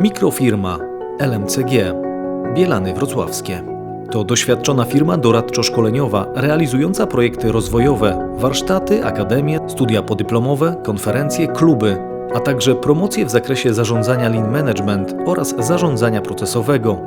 Mikrofirma LMCG Bielany Wrocławskie. To doświadczona firma doradczo-szkoleniowa realizująca projekty rozwojowe, warsztaty, akademie, studia podyplomowe, konferencje, kluby, a także promocje w zakresie zarządzania lean management oraz zarządzania procesowego,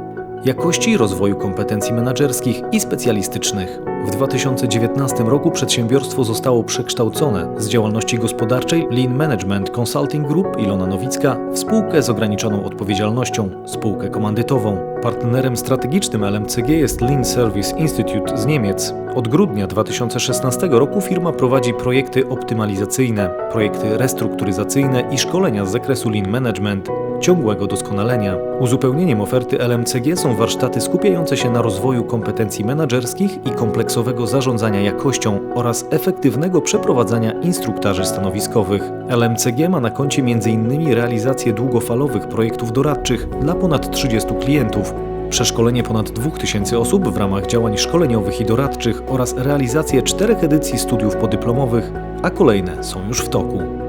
jakości rozwoju kompetencji menedżerskich i specjalistycznych. W 2019 roku przedsiębiorstwo zostało przekształcone z działalności gospodarczej Lean Management Consulting Group Ilona Nowicka w spółkę z ograniczoną odpowiedzialnością, spółkę komandytową. Partnerem strategicznym LMCG jest Lean Service Institute z Niemiec. Od grudnia 2016 roku firma prowadzi projekty optymalizacyjne, projekty restrukturyzacyjne i szkolenia z zakresu Lean Management, ciągłego doskonalenia. Uzupełnieniem oferty LMCG są warsztaty skupiające się na rozwoju kompetencji menedżerskich i kompleksowego zarządzania jakością oraz efektywnego przeprowadzania instruktaży stanowiskowych. LMCG ma na koncie m.in. realizację długofalowych projektów doradczych dla ponad 30 klientów, przeszkolenie ponad 2000 osób w ramach działań szkoleniowych i doradczych oraz realizację czterech edycji studiów podyplomowych, a kolejne są już w toku.